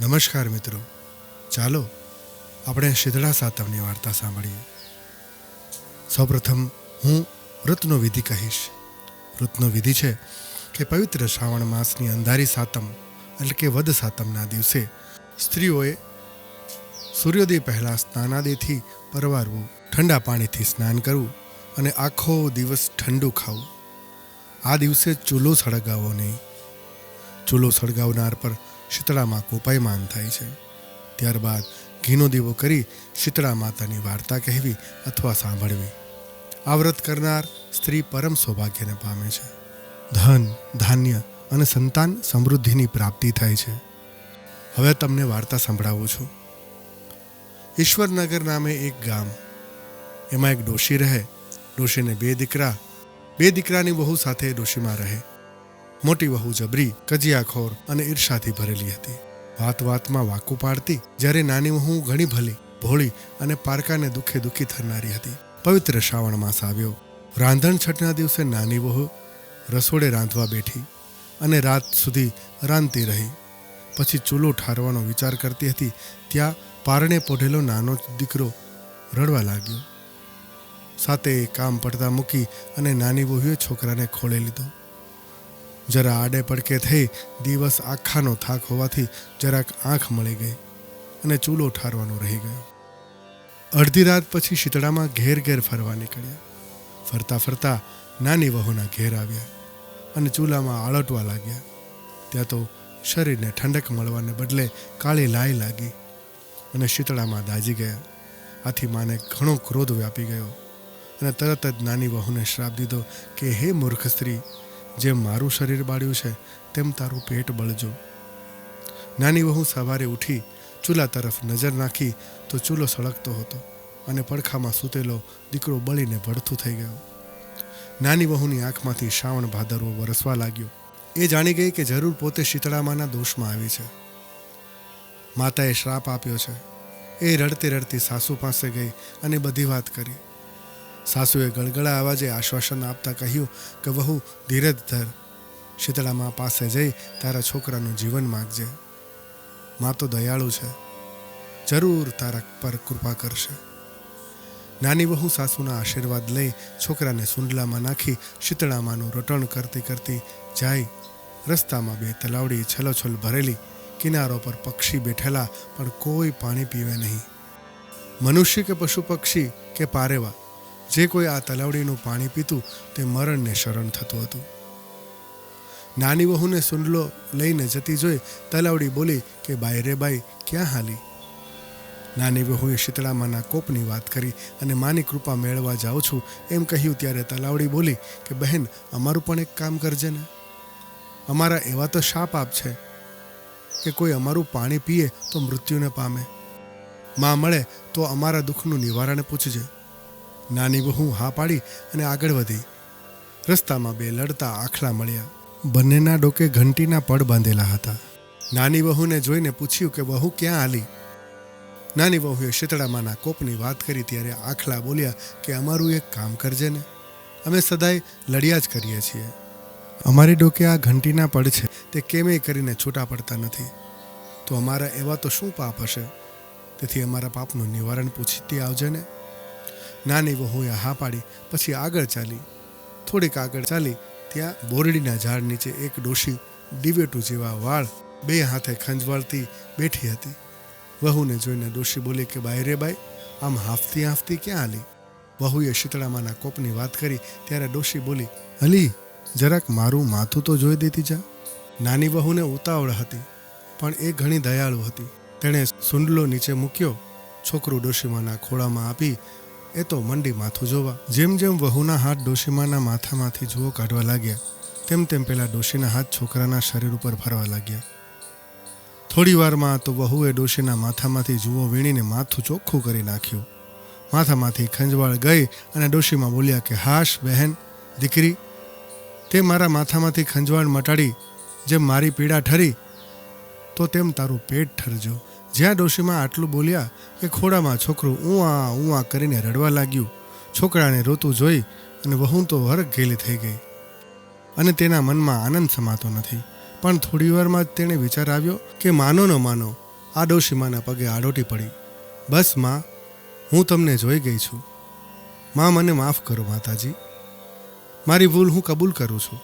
નમસ્કાર મિત્રો. ચાલો આપણે શીતળા સાતમની વાર્તા સાંભળીએ. સૌપ્રથમ હું વ્રતનો વિધિ કહીશ. વ્રતનો વિધિ છે કે પવિત્ર શ્રાવણ માસની અંધારી સાતમ એટલે કે વદ સાતમના દિવસે સ્ત્રીઓએ સૂર્યોદય પહેલાં સ્નાનાદિથી પરવારવું, ઠંડા પાણીથી સ્નાન કરવું અને આખો દિવસ ઠંડુ ખાવું. આ દિવસે ચૂલો સળગાવો નહીં. ચૂલો સળગાવનાર પર શીતળામાં કોપાયમાન થાય છે. ત્યારબાદ ઘીનો દીવો કરી શીતળા માતાની વાર્તા કહેવી અથવા સાંભળવી. આ વ્રત કરનાર સ્ત્રી પરમ સૌભાગ્યને પામે છે. ધન, ધાન્ય અને સંતાન સમૃદ્ધિની પ્રાપ્તિ થાય છે. હવે તમને વાર્તા સંભળાવું છું. ઈશ્વરનગર નામે એક ગામ. એમાં એક ડોશી રહે. ડોશીને બે દીકરા. બે દીકરાની બહુ સાથે ડોશીમાં રહે. મોટી વહુ જબરી, કજિયાખોર અને ઈર્ષાથી ભરેલી હતી. વાત વાતમાં વાકુ પાડતી, જ્યારે નાની વહુ ઘણી ભલી, ભોળી અને પારકાને દુઃખે દુઃખી થનારી હતી. પવિત્ર શ્રાવણ માસ આવ્યો. રાંધણ છઠના દિવસે નાની વહુ રસોડે રાંધવા બેઠી અને રાત સુધી રાંધતી રહી. પછી ચૂલો ઠારવાનો વિચાર કરતી હતી, ત્યાં પારણે પોઢેલો નાનો દીકરો રડવા લાગ્યો. સાથે કામ પડતા મૂકી અને નાની વહુએ છોકરાને ખોળે લીધો. જરા આડે પડકે થઈ દિવસ આખાનો થાક હોવાથી જરાક આંખ મળી ગઈ અને ચૂલો ઠારવાનો રહી ગયો. અડધી રાત પછી શીતળામાં ઘેર ઘેર ફરવા નીકળ્યા. ફરતા ફરતા નાની વહુના ઘેર આવ્યા અને ચૂલામાં આળટવા લાગ્યા. ત્યાં તો શરીરને ઠંડક મળવાને બદલે કાળી લાઈ લાગી અને શીતળામાં દાજી ગયા. આથી માને ઘણો ક્રોધ વ્યાપી ગયો અને તરત જ નાની વહુને શ્રાપ દીધો કે, હે મૂર્ખ સ્ત્રી જેમ મારું શરીર બાળ્યું છે, તેમ તારું પેટ બળજો. નાની વહુ સવારે ઉઠી ચૂલા તરફ નજર નાખી તો ચૂલો સળગતો હતો અને પડખામાં સૂતેલો દીકરો બળીને ભડથું થઈ ગયો. નાની વહુની આંખમાંથી શ્રાવણ ભાદરવો વરસવા લાગ્યો. એ જાણી ગઈ કે જરૂર પોતે શીતળામાના દોષમાં આવી છે. માતાએ શ્રાપ આપ્યો છે. એ રડતી રડતી સાસુ પાસે ગઈ અને બધી વાત કરી. સાસુએ ગળગળા અવાજે આશ્વાસન આપતા કહ્યું કે, વહુ, ધીરજ ધર. શીતળામાં પાસે જઈ તારા છોકરાનું જીવન માગજે. મા તો દયાળુ છે. જરૂર તારા પર કૃપા કરશે. નાની વહુ સાસુના આશીર્વાદ લઈ છોકરાને સુંડલામાં નાખી શીતળામાનું રટણ કરતી કરતી જાય. રસ્તામાં બે તલાવડી છલોછલ ભરેલી, કિનારો પર પક્ષી બેઠેલા, પણ કોઈ પાણી પીવે નહીં. મનુષ્ય કે પશુ પક્ષી કે પારેવા? જે કોઈ આ તલાવડીનું પાણી પીતું તે મરણને શરણ થતું હતું. નાની વહુને સુંડલો લઈને જતી જોઈ તલાવડી બોલી કે, બાઈ રે બાઈ, ક્યાં હાલી? નાની વહુએ શીતળામાના કોપની વાત કરી અને માની કૃપા મેળવા જાઉં છું. એમ કહ્યું ત્યારે તલાવડી બોલી કે, બહેન, અમારું પણ એક કામ કરજે ને. અમારા એવા તો શાપ આપ છે કે કોઈ અમારું પાણી પીએ તો મૃત્યુને પામે. માં મળે તો અમારા દુઃખનું નિવારણ પૂછજે. નાની વહુ હા પાડી અને આગળ વધી. રસ્તામાં બે લડતા આખલા મળ્યા. બંનેના ડોકે ઘંટીના પડ બાંધેલા હતા. નાની વહુને જોઈને પૂછ્યું કે, વહુ, ક્યાં આલી? નાની વહુએ શીતળામાના કોપની વાત કરી ત્યારે આખલા બોલ્યા કે, અમારું એક કામ કરજે ને. અમે સદાય લડ્યા જ કરીએ છીએ. અમારી ડોકે આ ઘંટીના પડ છે. તે કેમેય કરીને છૂટા પડતા નથી. તો અમારા એવા તો શું પાપ હશે? તેથી અમારા પાપનું નિવારણ પૂછતી આવજે ને. નાની વહુએ હા પાડી, પછી આગળ ચાલી. થોડીક આગળ ચાલી, ત્યાં બોરડીના ઝાડ નીચે એક ડોશી દિવેટુ જેવા વાળ બે હાથે ખંજવાળતી બેઠી હતી. વહુને જોઈને ડોશી બોલી કે, બાઈ રે બાઈ, આમ હાફતી હાફતી ક્યાં હાલી? વહુએ શીતળામાના કોપની વાત કરી, ત્યારે ડોશી બોલી, હલી, જરાક મારું માથું તો જોઈ દેતી જા. નાની વહુને ઉતાવળ હતી, પણ એ ઘણી દયાળુ હતી. તેણે સુંડલો નીચે મૂક્યો, છોકરું ડોશીમાના ખોળામાં આપી એ તો મંડી માથું જોવા. જેમ જેમ વહુના હાથ ડોશીમાના માથામાંથી જુઓ કાઢવા લાગ્યા, તેમ તેમ પેલા ડોશીના હાથ છોકરાના શરીર ઉપર ફરવા લાગ્યા. થોડી વારમાં તો વહુએ ડોશીના માથામાંથી જુઓ વીણીને માથું ચોખ્ખું કરી નાખ્યું. માથામાંથી ખંજવાળ ગઈ અને ડોશીમાં બોલ્યા કે, હાશ બહેન, દીકરી, તે મારા માથામાંથી ખંજવાળ મટાડી, જેમ મારી પીડા ઠરી, તો તેમ તારું પેટ ઠરજો. જ્યાં ડોશીમાં આટલું બોલ્યા કે ખોડામાં છોકરું ઊંઆ ઊંઆ કરીને રડવા લાગ્યું. છોકરાને રોતું જોઈ અને વહુ તો હરખ ઘેલી થઈ ગઈ. અને તેના મનમાં આનંદ સમાતો નથી. પણ થોડી વારમાં જ તેણે વિચાર આવ્યો કે માનો ન માનો, આ ડોશીમાના પગે આડોટી પડી. બસમાં, હું તમને જોઈ ગઈ છું. માં મને માફ કરો માતાજી. મારી ભૂલ હું કબૂલ કરું છું.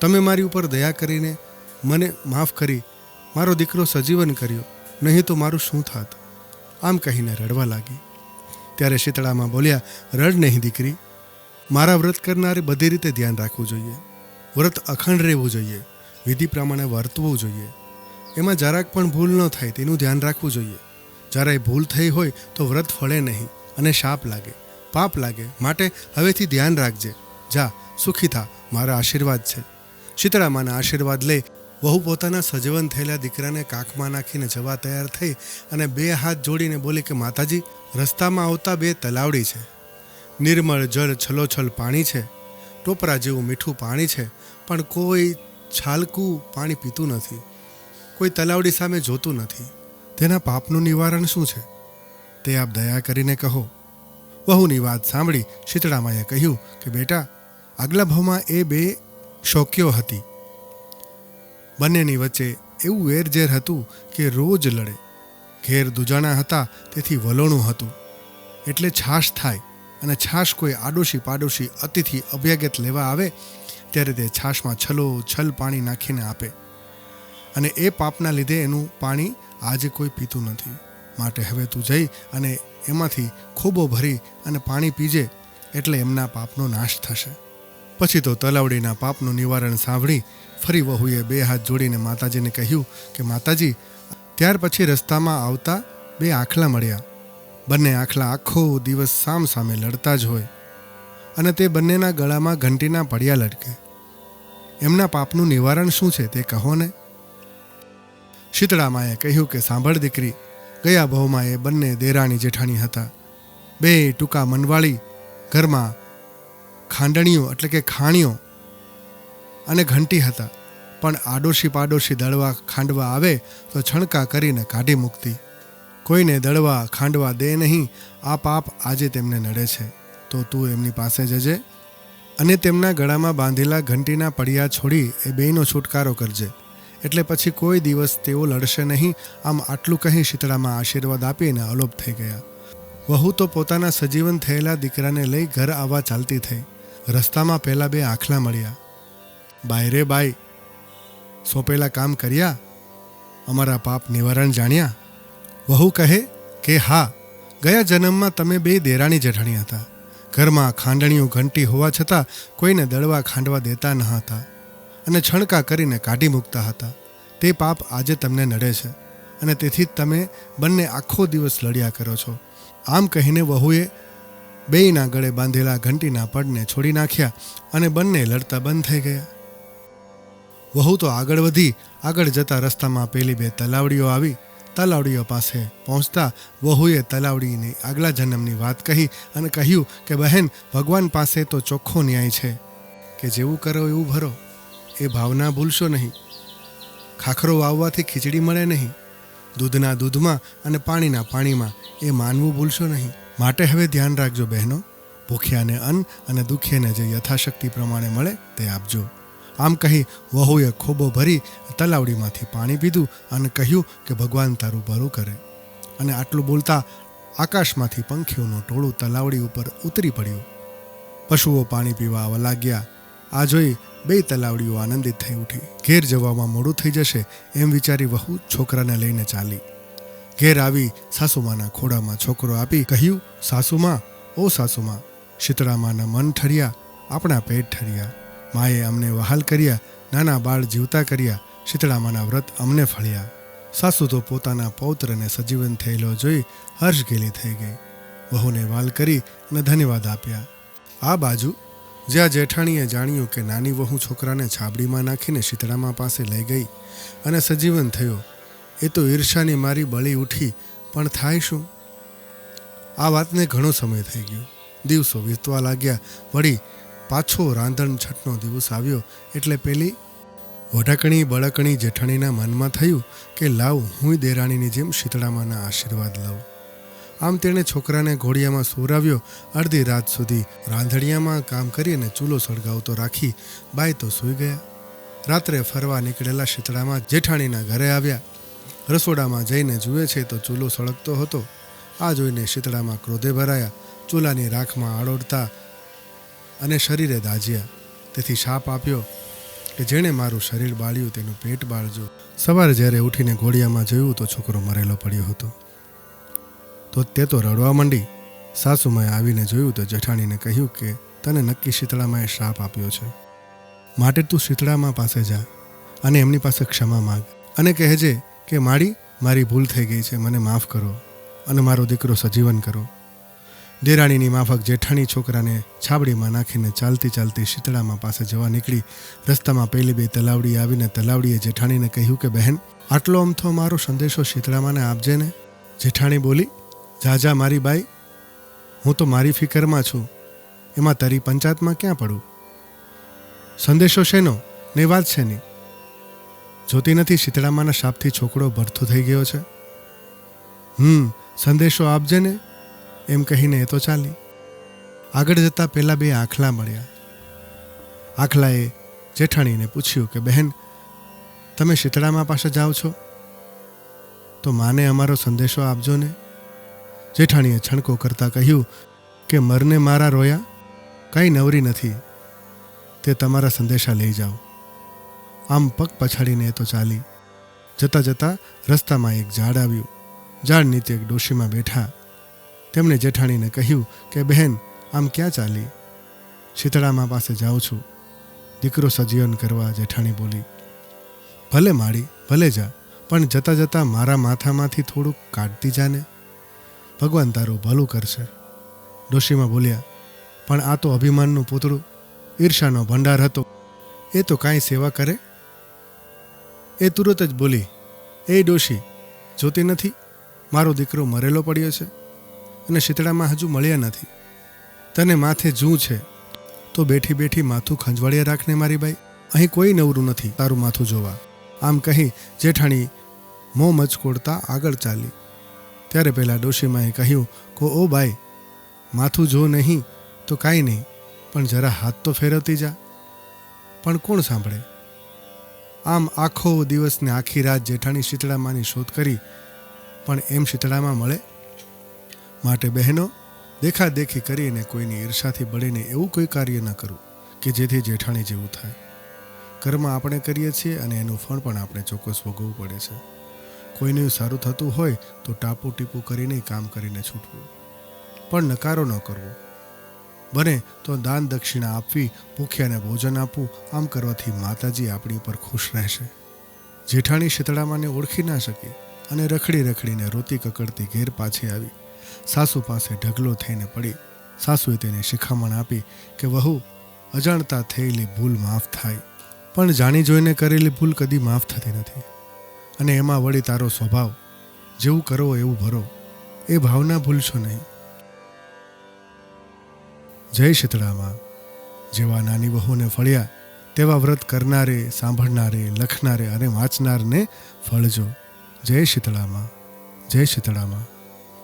તમે મારી ઉપર દયા કરીને મને માફ કરી, મારો દીકરો સજીવન કર્યો. નહીં તો મારું શું થાત? આમ કહીને રડવા લાગી. ત્યારે શીતળામાં બોલ્યા, રડ નહીં દીકરી. મારા વ્રત કરનારે બધી રીતે ધ્યાન રાખવું જોઈએ. વ્રત અખંડ રહેવું જોઈએ. વિધિ પ્રમાણે વર્તવું જોઈએ. એમાં જરાક પણ ભૂલ ન થાય તેનું ધ્યાન રાખવું જોઈએ. જરાય ભૂલ થઈ હોય તો વ્રત ફળે નહીં અને શાપ લાગે, પાપ લાગે. માટે હવેથી ધ્યાન રાખજે. જા, સુખી થા. મારા આશીર્વાદ છે. શીતળામાના આશીર્વાદ લઈ વહુ પોતાના સજીવન થયેલા દીકરાને કાકમાં નાખીને જવા તૈયાર થઈ અને બે હાથ જોડીને બોલી કે, માતાજી, રસ્તામાં આવતા બે તલાવડી છે. નિર્મળ જળ છલોછલ પાણી છે. ટોપરા જેવું મીઠું પાણી છે, પણ કોઈ છાલકું પાણી પીતું નથી. કોઈ તલાવડી સામે જોતું નથી. તેના પાપનું નિવારણ શું છે? તે આપ દયા કરીને કહો. વહુની વાત સાંભળી શીતળામાએ કહ્યું કે, બેટા, આગલા ભાવમાં એ બે શોક્યો હતી. બંનેની વચ્ચે એવું વેરઝેર હતું કે રોજ લડે. ઘેર દુજાણા હતા, તેથી વલોણું હતું. એટલે છાશ થાય અને છાશ કોઈ આડોશી પાડોશી અતિથિ અભ્યાગત લેવા આવે, ત્યારે તે છાશમાં છલો, છલ પાણી નાખીને આપે. અને એ પાપના લીધે એનું પાણી આજે કોઈ પીતું નથી. માટે હવે તું જઈ અને એમાંથી ખૂબો ભરી અને પાણી પીજે, એટલે એમના પાપનો નાશ થશે. પછી તો તલાવડીના પાપનું નિવારણ સાંભળી ફરી વહુએ બે હાથ જોડીને માતાજીને કહ્યું કે, માતાજી, ત્યાર પછી રસ્તામાં આવતા બે આખલા મળ્યા. બંને આખલા આખો દિવસ સામ સામે લડતા જ હોય અને તે બંનેના ગળામાં ઘંટીના પડિયા લટકે. એમના પાપનું નિવારણ શું છે તે કહો ને. શીતળામાએ કહ્યું કે, સાંભળ દીકરી, ગયા ભાવમાં એ બંને દેરાણી જેઠાણી હતા. બે ટૂંકા મનવાળી, ઘરમાં ખાંડણીઓ એટલે કે ખાણીઓ અને ઘંટી હતા. પણ આડોશી પાડોશી દળવા ખાંડવા આવે તો છણકા કરીને કાઢી મૂકતી. કોઈને દળવા ખાંડવા દે નહીં, આ પાપ આજે તેમને નડે છે. તો તું એમની પાસે જજે અને તેમના ગળામાં બાંધેલા ઘંટીના પડિયા છોડી એ બેયનો છુટકારો કરજે. એટલે પછી કોઈ દિવસ તેઓ લડશે નહીં, આમ આટલું કહી શીતળામાં આશીર્વાદ આપીને અલોપ થઈ ગયા. વહુ તો પોતાના સજીવન થયેલા દીકરાને લઈ ઘર આવવા ચાલતી થઈ. રસ્તામાં પહેલાં બે આખલા મળ્યા. બાય રે બાય, સોંપેલા કામ કર્યા, અમારા પાપ નિવારણ જાણ્યા. વહુ કહે કે, હા, ગયા જન્મમાં તમે બે દેરાણી જેઠાણી હતા. ઘરમાં ખાંડણીઓ ઘંટી હોવા છતાં કોઈને દળવા ખાંડવા દેતા ન હતા અને છણકા કરીને કાઢી મૂકતા હતા. તે પાપ આજે તમને નડે છે અને તેથી જ તમે બંને આખો દિવસ લડ્યા કરો છો. આમ કહીને વહુએ બેયના ગળે બાંધેલા ઘંટીના પડને છોડી નાખ્યા અને બંને લડતા બંધ થઈ ગયા. વહુ તો આગળ વધી, આગળ જતા રસ્તામાં પેલી બે તલાવડીઓ આવી. તલાવડીઓ પાસે પહોંચતા વહુએ તલાવડીની આગલા જન્મની વાત કહી અને કહ્યું કે, બહેન, ભગવાન પાસે તો ચોખ્ખો ન્યાય છે, કે જેવું કરો એવું ભરો. એ ભાવના ભૂલશો નહીં. ખાખરો વાવવાથી ખીચડી મળે નહીં. દૂધના દૂધમાં અને પાણીના પાણીમાં એ માનવું ભૂલશો નહીં. માટે હવે ધ્યાન રાખજો બહેનો. ભૂખ્યાને અન્ન અને દુખિયાને જે યથાશક્તિ પ્રમાણે મળે તે આપજો. આમ કહી વહુએ ખોબો ભરી તલાવડીમાંથી પાણી પીધું અને કહ્યું કે ભગવાન તારું ભરું કરે. અને આટલું બોલતા આકાશમાંથી પંખીઓનું ટોળું તલાવડી ઉપર ઉતરી પડ્યું. પશુઓ પાણી પીવા આવવા લાગ્યા. આ જોઈ બે તલાવડીઓ આનંદિત થઈ ઉઠી. ઘેર જવામાં મોડું થઈ જશે એમ વિચારી વહુ છોકરાને લઈને ચાલી. ઘેર આવી સાસુમાના ખોડામાં છોકરો આપી કહ્યું, સાસુમાં, ઓ સાસુમાં. શીતળામાના મન ઠર્યા, આપણા પેટ ઠર્યા. માએ અમને વહાલ કર્યા, નાના બાળ જીવતા કર્યા, શીતળામાના વ્રત અમને ફળ્યા. સાસુ તો પોતાના પૌત્રને સજીવન થયેલો જોઈ હર્ષ ગેલી થઈ ગઈ. વહુને વાલ કરી અને ધન્યવાદ આપ્યા. આ બાજુ, જ્યાં જેઠાણીએ જાણ્યું કે નાની વહુ છોકરાને છાબડીમાં નાખીને શીતળામાં પાસે લઈ ગઈ અને સજીવન થયો, એ તો ઈર્ષાની મારી બળી ઉઠી, પણ થાય શું? આ વાતને ઘણો સમય થઈ ગયો. દિવસો વીતવા લાગ્યા, વળી પાછો રાંધણ છઠનો દિવસ આવ્યો એટલે પેલી વઢકણી બળકણી જેઠાણીના મનમાં થયું કે, લાવ, હું દેરાણીની જેમ શીતળામાના આશીર્વાદ લઉં. આમ તેણે છોકરાને ઘોડિયામાં સુવરાવ્યો. અડધી રાત સુધી રાંધણિયામાં કામ કરી અને ચૂલો સળગાવતો રાખી બાઈ તો સૂઈ ગયા. રાત્રે ફરવા નીકળેલા શીતળામાં જેઠાણીના ઘરે આવ્યા. રસોડામાં જઈને જુએ છે તો ચૂલો સળગતો હતો. આ જોઈને શીતળામાં ક્રોધે ભરાયા. ચૂલાની રાખમાં આડોડતા અને શરીરે દાજ્યા. તેથી શાપ આપ્યો કે જેણે મારું શરીર બાળ્યું તેનું પેટ બાળજો. સવારે જ્યારે ઉઠીને ઘોડિયામાં જોયું તો છોકરો મરેલો પડ્યો હતો. તો તે તો રડવા માંડી. સાસુમાએ આવીને જોયું તો જેઠાણીને કહ્યું કે તને નક્કી શીતળામાએ શ્રાપ આપ્યો છે. માટે તું શીતળામાં પાસે જા અને એમની પાસે ક્ષમા માગ અને કહેજે કે માડી, મારી ભૂલ થઈ ગઈ છે, મને માફ કરો અને મારો દીકરો સજીવન કરો. દેરાણીની માફક જેઠાણી છોકરાને છાબડીમાં નાખીને ચાલતી ચાલતી શીતળામાં પાસે જવા નીકળી. રસ્તામાં પહેલી બે તલાવડી આવીને તલાવડીએ જેઠાણીને કહ્યું કે, બહેન, આટલો અમથો મારો સંદેશો શીતળામાને આપજે ને. જેઠાણી બોલી જા જા મારી બાઈ, હું તો મારી ફિકરમાં છું. એમાં તારી પંચાયતમાં ક્યાં પડું? સંદેશો શેનો? ને વાત શેની? જોતી નથી શીતળામાના શાપથી છોકરો ભરતો થઈ ગયો છે? હમ, સંદેશો આપજે ને. એમ કહીને એ તો ચાલી. આગળ જતા પહેલા બે આખલા મળ્યા. આખલાએ જેઠાણીને પૂછ્યું કે, બહેન, તમે શીતળામાં પાસે જાઓ છો? તો માને અમારો સંદેશો આપજો ને. જેઠાણીએ છણકો કરતા કહ્યું કે, મરને મારા રોયા? કાંઈ નવરી નથી. તે તમારા સંદેશા લઈ જાઓ. આમ પગ પછાડીને એ તો ચાલી. જતાં જતાં રસ્તામાં એક ઝાડ આવ્યું. ઝાડ નીચે એક ડોશીમાં બેઠા. તેમણે જેઠાણીને કહ્યું કે, બહેન, આમ ક્યાં ચાલી? શીતળામાં પાસે જાઉં છું. દીકરો સજીવન કરવા જેઠાણી બોલી, ભલે માડી ભલે જા, પણ જતાં જતાં મારા માથામાંથી થોડુંક કાઢતી જાને ભગવાન તારું ભલું કરશે. ડોશીમાં બોલ્યા, પણ આ તો અભિમાનનું પુતળું. ઈર્ષાનો ભંડાર હતો. એ તો કાંઈ સેવા કરે? એ તુરત જ બોલી, એ ડોશી, જોતી નથી? મારો દીકરો મરેલો પડ્યો છે. અને શીતળામાં હજુ મળ્યા નથી. તને માથે જૂ છે, તો બેઠી બેઠી માથું ખંજવાળીએ રાખને મારી બાઈ. અહીં કોઈ નવરું નથી, તારું માથું જોવા. આમ કહી જેઠાણી મોં મચકોડતા આગળ ચાલી. ત્યારે પહેલાં ડોશીમાએ કહ્યું, કો ઓ બાઈ, માથું જો નહીં, તો કાંઈ નહીં, પણ જરા હાથ તો ફેરવતી જા. પણ કોણ સાંભળે? આમ આખો દિવસને આખી રાત જેઠાણી શીતળામાની શોધ કરી, પણ એમ શીતળામાં મળે માટે બહેનો, દેખાદેખી કરીને કોઈની ઈર્ષાથી બળીને એવું કોઈ કાર્ય ન કરવું કે જેથી જેઠાણી જેવું થાય. કર્મ આપણે કરીએ છીએ અને એનું ફળ પણ આપણે ચોક્કસ ભોગવવું પડે છે. કોઈનું સારું થતું હોય તો ટાપુ ટીપું કરીને કામ કરીને છૂટવું. પણ નકારો ન કરવો. બને તો દાન દક્ષિણા આપવી, ભૂખ્યાને ભોજન આપવું, આમ કરવાથી માતાજી આપણી ઉપર ખુશ રહેશે. જેઠાણી શીતળામાને ઓળખી ના શકી અને રખડી રખડીને રોતી કકડતી ઘેર પાછી આવી. સાસુ પાસે ઢગલો થઈને પડી. સાસુએ તેને શિખામણ આપી કે, વહુ, અજાણતા થયેલી ભૂલ માફ થાય. પણ જાણી જોઈને કરેલી ભૂલ કદી માફ થતી નથી. અને એમાં વળી તારો સ્વભાવ. જેવું કરો એવું ભરો. એ ભાવના ભૂલશો નહીં. જય શીતળામાં જેવા નાની વહુને ફળ્યા, તેવા વ્રત કરનારે, સાંભળનારે, લખનારે અને વાંચનારને ફળજો. જય શીતળામાં જય શીતળામાં.